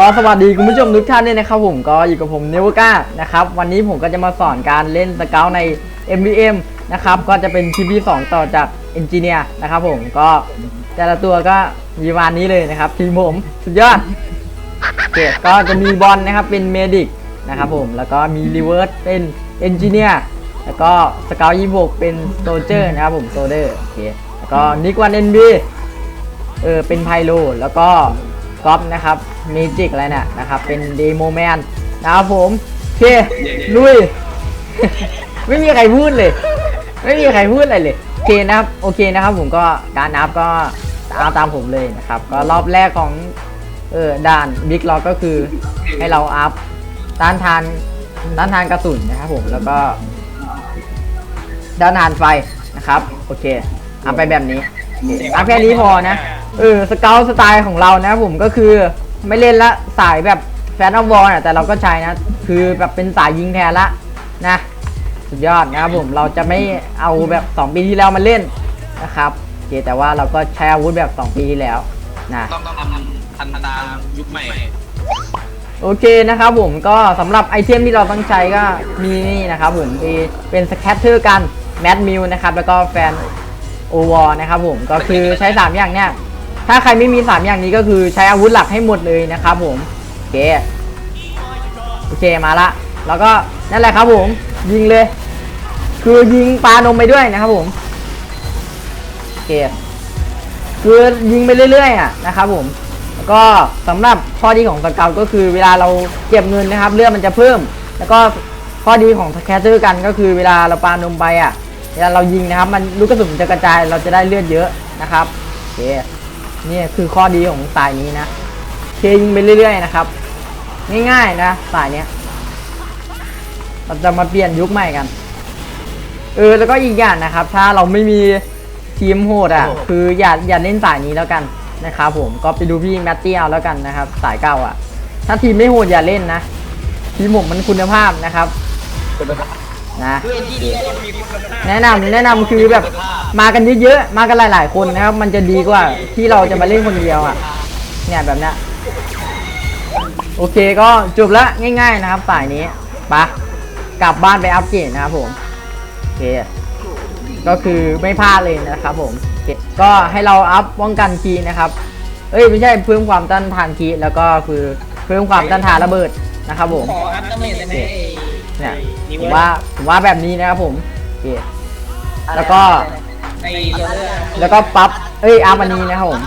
ก็สวัสดีคุณผู้ชมทุกท่านด้วยนะครับผมก็อยู่กับผมเนวก้านะครับวันนี้ผมก็จะมาสอนการเล่นสเกลใน MVM นะครับก็จะเป็นคลิปที่สองต่อจากเอนจิเนียร์นะครับผมก็แต่ละตัวก็มีวานนี้เลยนะครับ ทีมผมสุดยอดโอเคก็จะมีบอลนะครับเป็นเมดิกนะครับผมแล้วก็มีรีเวิร์สเป็นเอนจิเนียร์แล้วก็สเกลยี่หกเป็นโซเจอร์นะครับผมโซเดอร์โอเคแล้วก็นิกวันเอ็นบีเออเป็นไพโลแล้วก็ก๊อฟนะครับ มจิกอะไรเนี่ยนะครับเป็นเดโมแมนนะครับผมโอเคลุย ไม่มีใครพูดเลย ไม่มีใครพูดอะไรเลยโอเคนะครับโอเคนะครับ ผมก็การนับก็ตามตามผมเลยนะครับ ก็รอบแรกของเออด่านบิ๊กล็อกก็คือให้เราอัพต้านทานต้านทานกระสุนนะครับผมแล้วก็ด้านทานไฟนะครับ โอเคอัพไปแบบนี้อัพแค่นี้พอนะเออสเกลสไตล์ของเรานะผมก็คือ ไม่เล่นละสายแบบแฟนอ f วอลเนี่ยแต่เราก็ใช้นะ คือแบบเป็นสายยิงแทนละนะ สุดยอดนะครับผมเราจะไม่เอาแบบ 2 ปีที่แล้วมาเล่นนะครับโอเคแต่ว่าเราก็ใช้อาวุธแบบ 2 ปีที่แล้วนะต้องทำทันตามยุคใหม่โอเคนะครับผมก็สำหรับไอเทมที่เราต้องใช้ก็มีนี่นะครับผมมีเป็นสแคตเตอร์กันแมดมิลนะครับแล้วก็แฟนโอวอนะครับผมก็คือใช้ 3 อย่างเนี่ย ถ้าใครไม่มี 3 อย่างนี้ก็คือใช้อาวุธหลักให้หมดเลยนะครับผมโอเคโอเคมาละ แล้วก็นั่นแหละครับผม ยิงเลย คือยิงปลานมไปด้วยนะครับผมโอเคคือยิงไปเรื่อยๆอะนะครับผมแล้วก็สำหรับข้อดีของสเกลก็คือเวลาเราเก็บเงินนะครับเลือดมันจะเพิ่ม แล้วก็ข้อดีของแคตเตอร์กันก็คือเวลาเราปานมไปอะเวลาเรายิงนะครับ มันลูกกระสุนมันจะกระจายเราจะได้เลือดเยอะนะครับโอเค นี่คือข้อดีของสายนี้นะ เคยิงไปเรื่อยๆนะครับ ง่ายๆนะสายเนี้ยเราจะมาเปลี่ยนยุคใหม่กัน เออแล้วก็อีกอย่างนะครับ ถ้าเราไม่มีทีมโหดอะ คืออย่าอย่าเล่นสายนี้แล้วกันนะครับผมก็ไปดูพี่แมตตี้เอาแล้วกันนะครับ สายเก่าอะ ถ้าทีมไม่โหดอย่าเล่นนะ ทีมผมมันคุณภาพนะครับ นะแนะนำแนะนำคือแบบมากันเยอะๆ มากันหลาย ๆ คนนะครับ มันจะดีกว่าที่เราจะมาเล่นคนเดียวอะ เนี่ยแบบเนี้ยโอเคก็จบละง่าย ๆ นะครับสายนี้ไปะกลับบ้านไปอัปเกรดนะครับผมโอเคก็คือไม่พลาดเลยนะครับผมโอเคก็ให้เราอัพป้องกันคีย์นะครับ เอ้ยไม่ใช่เพิ่มความต้านทานคีย์แล้วก็คือเพิ่มความต้านทานระเบิดนะครับผม ขออัพดาเมจได้ไหม เนี่ยผมว่าผมว่าแบบนี้นะครับผมโอเคแล้วก็ในโซเดอร์แล้วก็ปรับเอ้ยอัพอันนี้นะครับผม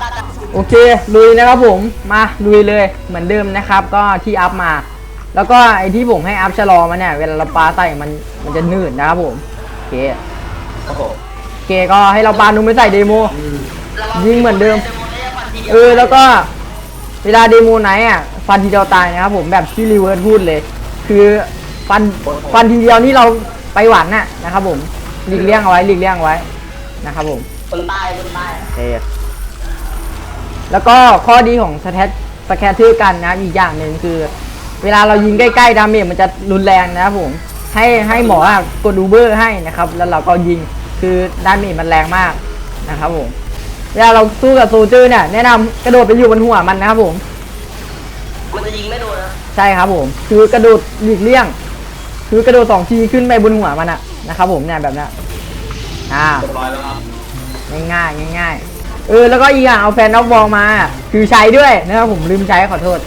โอเคลุยนะครับผมมาลุยเลยเหมือนเดิมนะครับ ก็ที่อัพมา แล้วก็ไอที่ผมให้อัพชะลอมาเนี่ยเวลาเราปาใส่มันมันจะหนืดนะครับผมโอเคโอ้โหโอเคก็ให้เราปานุ่มไปใส่เดโมยิงเหมือนเดิมเออแล้วก็เวลาเดโมไหนอะฟันทีเดียวตายนะครับผมแบบที่รีเวิร์สพูดเลย คือ ฟันฟันทีเดียวนี่เราไปหวันน่ะนะครับผมหลีกเลี่ยงเอาไว้หลีกเลี่ยงเอาไว้นะครับผมคนใต้คนใต้โอเคแล้วก็ข้อดีของสแตทสแคทเทอร์กันนะครับอีกอย่างหนึ่งคือ เวลาเรายิงใกล้ๆดาเมจมันจะรุนแรงนะครับผมให้ให้หมออะกดอูเบอร์ให้นะครับ แล้วเราก็ยิงคือดาเมจมันแรงมากนะครับผมเวลาเราสู้กับโซลเจอร์เนี่ยแนะนำกระโดดไปอยู่บนหัวมันนะครับผมมันจะยิงไม่โดนนะใช่ครับผม คือกระโดดหลีกเลี่ยง คือกระโดดสองทีขึ้นไปบนหัวมันอะนะครับผมเนี่ยแบบนี้อ่าเรียบร้อยแล้วครับง่ายง่ายเออแล้วก็อีกอย่างเอาแฟนนอกบอลมา คือใช้ด้วยนะครับผมลืมใช้ขอโทษ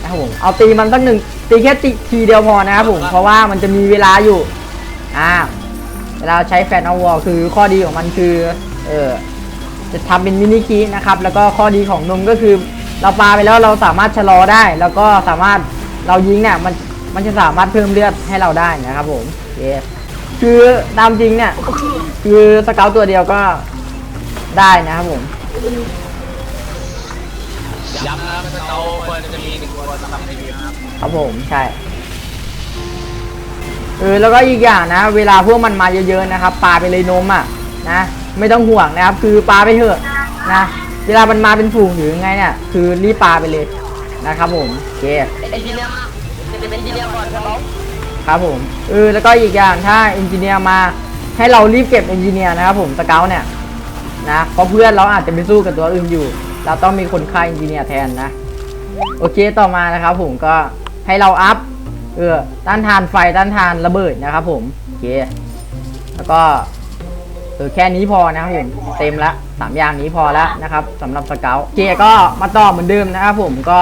นะครับผมเอาตีมันสักหนึ่งตีแค่ตีทีเดียวพอนะครับผมเพราะว่ามันจะมีเวลาอยู่อ่าเวลาใช้แฟนเอาวอลคือข้อดีของมันคือเออจะทำเป็นมินิคีนะครับแล้วก็ข้อดีของนมก็คือ เราปาไปแล้วเราสามารถชะลอได้ แล้วก็สามารถเรายิงเนี่ยมัน มันจะสามารถเพิ่มเลือดให้เราได้นะครับผมโอเคคือตามจริงเนี่ย คือสเกลตัวเดียวก็ได้นะครับผมย้ำนะครับเราควรจะมีหนึ่งตัวสำหรับรีวิวนะครับครับผมใช่เออแล้วก็อีกอย่างนะ เวลาพวกมันมาเยอะๆนะครับปาไปเลยนมอะนะไม่ต้องห่วงนะครับ คือปาไปเถอะนะเวลามันมาเป็นฝูงหรือไงเนี่ยคือรีบปาไปเลยนะครับผมโอเคเอนจิเนียร์มา จะเป็นเอนจิเนียร์ก่อนครับน้องครับผมเออแล้วก็อีกอย่างถ้าเอนจิเนียร์มาให้เรารีบเก็บเอนจิเนียร์นะครับผมสเกลเนี่ยนะเพราะเพื่อนเราอาจจะไปสู้กับตัวอื่นอยู่ เราต้องมีคนฆ่าเอนจิเนียร์แทนนะ โอเคต่อมานะครับผมก็ให้เราอัพเออต้านทานไฟต้านทานระเบิดนะครับผมโอเคแล้วก็เออแค่นี้พอนะครับผมเต็มละสามอย่างนี้พอแล้วนะครับสำหรับสเกลโอเคก็มาต่อเหมือนเดิมนะครับผมก็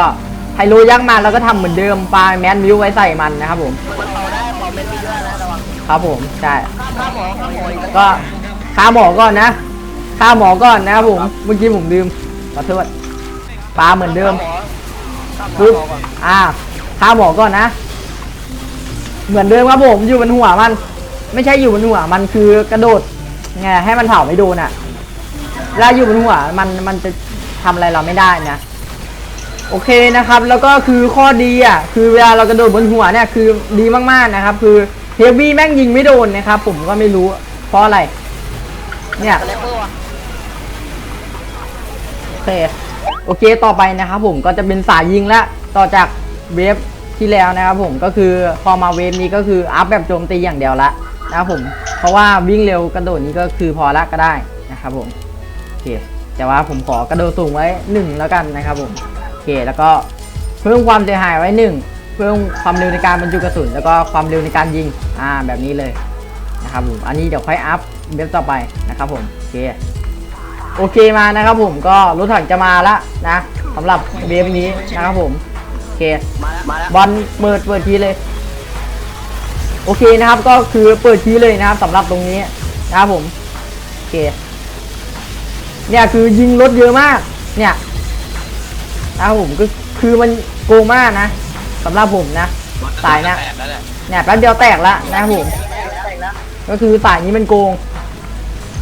ไฮโลยักษ์มาเราก็ทำเหมือนเดิมปลาแมนมิวไว้ใส่มันนะครับผมมันต่อได้ขอเป็นดีด้นะระวังครับผมใช่ข้าหมอข้าหมออีกก็ค่าหมอก่อนนะค่าหมอก่อนนะครับผมเมื่อกี้ผมลืมขอโทษปลาเหมือนเดิมปุ๊บอ่าค่าหมอก่อนนะ เหมือนเดิมครับผมอยู่บนหัวมัน ไม่ใช่อยู่บนหัวมันคือกระโดดไงให้มันเผาไม่โดนอะเวลาอยู่บนหัวมันมันจะทำอะไรเราไม่ได้นะ โอเคนะครับแล้วก็คือข้อดีอะคือเวลาเรากระโดดบนหัวเนี่ยคือดีมากๆนะครับ คือเฮฟวี่แม่งยิงไม่โดนนะครับ ผมก็ไม่รู้เพราะอะไร เนี่ย โอเคโอเคต่อไปนะครับผมก็จะเป็นสายยิงละต่อจากเวฟที่แล้วนะครับผมก็คือพอมาเวฟนี้ก็คืออัพแบบโจมตีอย่างเดียวละนะครับผม เพราะว่าวิ่งเร็วกระโดดนี้ก็คือพอละก็ได้นะครับผมโอเคแต่ว่าผมขอกระโดดสูงไว้1แล้วกันนะครับผมโอเคแล้วก็เพิ่มความเสียหายไว้1เพิ่มความเร็วในการบรรจุกระสุน แล้วก็ความเร็วในการยิงอ่าแบบนี้เลยนะครับผมอันนี้เดี๋ยวค่อยอัพเวฟต่อไปนะครับผมโอเคโอเคมานะครับผมก็รถถังจะมาละนะสำหรับเวฟนี้นะครับผมโอเคมาแล้วมาแล้วบอลเปิดเปิดทีเลย โอเคนะครับก็คือเปิดทีเลยนะครับสำหรับตรงนี้นะครับผมโอเคเนี่ยคือยิงรถเยอะมากเนี่ย นะครับผมก็คือมันโกงมากนะสำหรับผมนะ สายนะ แตกแล้วแหละเนี่ยแป๊บเดียวแตกละนะครับผมแต่งแล้วก็คือสายนี้มันโกง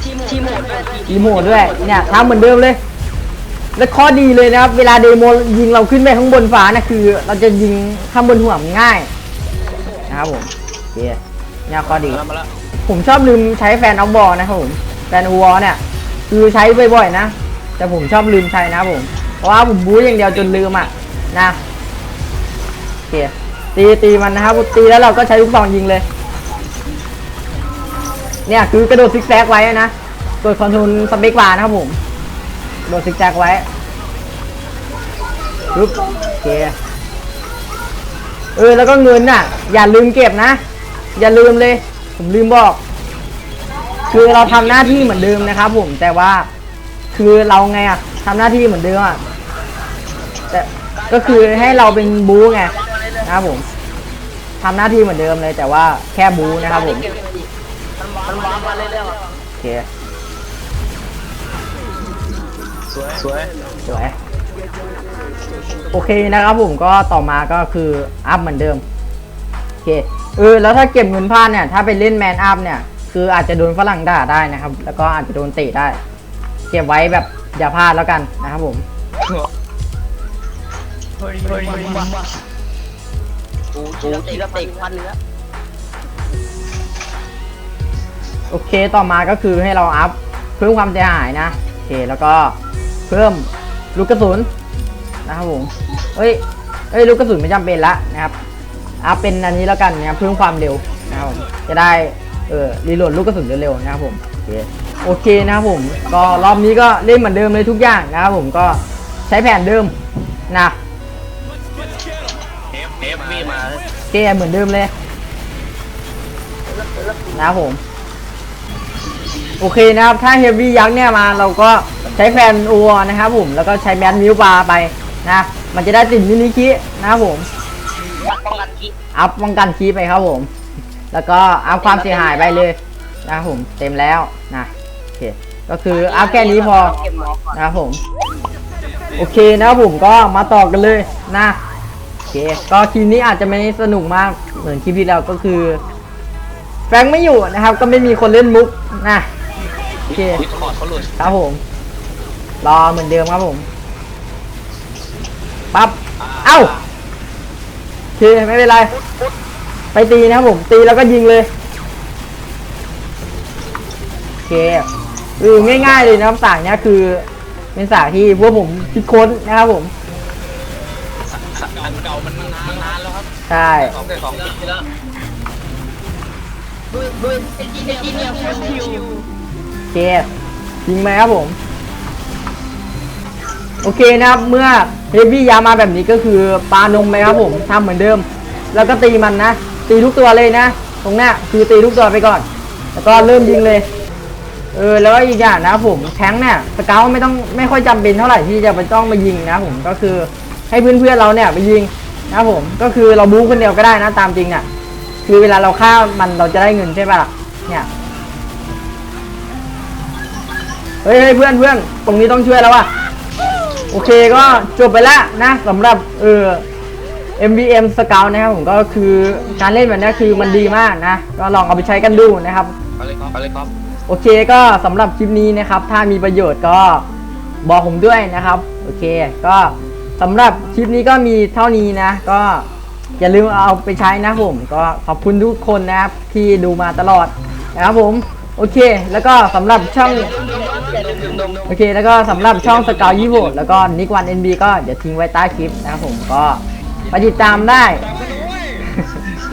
ทีมทีมโหมดด้วยอีโมดด้วยเนี่ยทำเหมือนเดิมเลย และข้อดีเลยนะครับ เวลาเดโมยิงเราขึ้นไปข้างบนฟ้านะคือ เราจะยิงข้างบนหัวมันง่าย นะครับผมโอเคเนี่ยข้อดี มาแล้วมาแล้วผมชอบลืมใช้แฟนออฟบอลนะครับผมแฟนวอลเนี่ย คือใช้บ่อยๆนะ แต่ผมชอบลืมใช้นะครับผม เพราะว่าผมบู๊อย่างเดียวจนลืมอะนะโอเคตีตีมันนะครับตีแล้วเราก็ใช้ลูกซองยิงเลย เนี่ยคือกระโดดซิกแซกไว้นะกดคอนโทรลสเปกบาร์นะครับผมโดดซิกแซกไว้ปึ๊บโอเคเออแล้วก็เงินน่ะ อย่าลืมเก็บนะ อย่าลืมเลย ผมลืมบอก คือเราทำหน้าที่เหมือนเดิมนะครับผมแต่ว่าคือเราไงอะ ทำหน้าที่เหมือนเดิมอะแต่ก็คือให้เราเป็นบู๊ไงนะครับผมทำหน้าที่เหมือนเดิมเลย แต่ว่าแค่บู๊นะครับผมมันว้ามาเรื่อยๆโอเคสวยสวยสวยโอเคนะครับผมก็ต่อมาก็คืออัพเหมือนเดิมโอเคเออแล้วถ้าเก็บเงินพลาดเนี่ยถ้าไปเล่นแมนอัพเนี่ยคืออาจจะโดนฝรั่งด่าได้นะครับ แล้วก็อาจจะโดนเตะได้ เก็บไว้แบบ อย่าพลาดแล้วกันนะครับผมเฮ้ยเฮ้ยเฮ้ยกูกูตีกระติกพันเนื้อโอเคต่อมาก็คือให้เราอัพเพิ่มความเสียหายนะโอเคแล้วก็เพิ่มลูกกระสุนนะครับผมเอ้ยเอ้ยลูกกระสุนไม่จำเป็นละนะครับอัพเป็นอันนี้แล้วกันนะครับเพิ่มความเร็วนะครับจะได้ เออรีโหลดลูกกระสุนเร็วๆนะครับผมโอเคโอเคนะครับผม ก็รอบนี้ก็เล่นเหมือนเดิมเลยทุกอย่างนะครับผมก็ใช้แผนเดิมนะเอฟเอฟวีมาโอเคเหมือนเดิมเลยนะครับผม โอเคนะครับ ถ้าเฮฟวี่ยักษ์เนี่ยมาเราก็ใช้แฟนอัวนะครับผม แล้วก็ใช้แมนมิวบาร์ไปนะ มันจะได้ติดมินิคินะครับผมป้องกันคิอัพป้องกันคีไปครับผม แล้วก็อัพความเสียหายไปเลยนะครับผมเต็มแล้วนะโอเคก็คืออัพแค่นี้พอนะครับผม โอเคนะครับผมก็มาต่อกันเลยนะโอเคก็คลิปนี้อาจจะไม่สนุกมากเหมือนคลิปที่แล้วก็คือ แฟงไม่อยู่นะครับ ก็ไม่มีคนเล่นมุกนะโอเคเขาหลุดครับผม รอเหมือนเดิมครับผมปั๊บเอ้าโอเคไม่เป็นไร ไปตีนะครับผม ตีแล้วก็ยิงเลยโอเคเออง่ายๆเลยนะครับสายเนี้ยคือเป็นสายที่พวกผมคิดค้นนะครับผมอันเก่ามันนานนานแล้วครับใช่สองสองปีแล้วดูดูเอนจิเนียร์เอนจิเนียร์ฟูลคิวโอเคยิงไหมครับผมโอโอเคนะครับเมื่อเฮฟวี่ยามาแบบนี้ก็คือปานมไปครับผมทำเหมือนเดิม แล้วก็ตีมันนะ ตีทุกตัวเลยนะ ตรงหน้าคือตีทุกตัวไปก่อน แล้วก็เริ่มยิงเลย เออแล้วอีกอย่างนะผมแทงเนี่ยสเกลไม่ต้องไม่ค่อยจำเป็นเท่าไหร่ที่จะไปต้องมายิงนะผมก็คือให้เพื่อนๆเราเนี่ยไปยิงนะผมก็คือเราบู๊คนเดียวก็ได้นะตามจริงเนี่ยคือเวลาเราฆ่ามันเราจะได้เงินใช่ปะล่ะเนี่ยเฮ้ยเพื่อนเพื่อนตรงนี้ต้องช่วยแล้วว่ะโอเคก็จบไปแล้วนะสำหรับเออ MVM Scout นะครับผมก็คือการเล่นแบบนี้คือมันดีมากนะ ก็ลองเอาไปใช้กันดูนะครับเอาเลยครับเอาเลยครับโอเคก็สำหรับคลิปนี้นะครับ ถ้ามีประโยชน์ก็บอกผมด้วยนะครับ โอเค ก็สำหรับคลิปนี้ก็มีเท่านี้นะ ก็อย่าลืมเอาไปใช้นะผม ก็ขอบคุณทุกคนนะครับที่ดูมาตลอดนะครับผม โอเค แล้วก็สำหรับช่องโอเค แล้วก็สำหรับช่องสกาวยี่หแล้วก็นิกวันเอ็นบีก็เดี๋ยวทิ้งไว้ใต้คลิปนะครับผมก็ ไปติดตามได้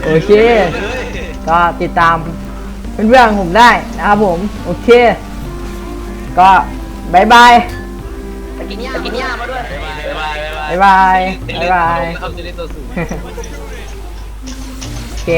โอเค ก็ติดตามเพื่อนๆของผมได้นะครับผม โอเค ก็บายบายตะกินย่าตะกินย่ามาด้วยบ๊ายบายบ๊ายบายบ๊ายบายบ๊ายบายครับจะได้ตัวสูงโอเค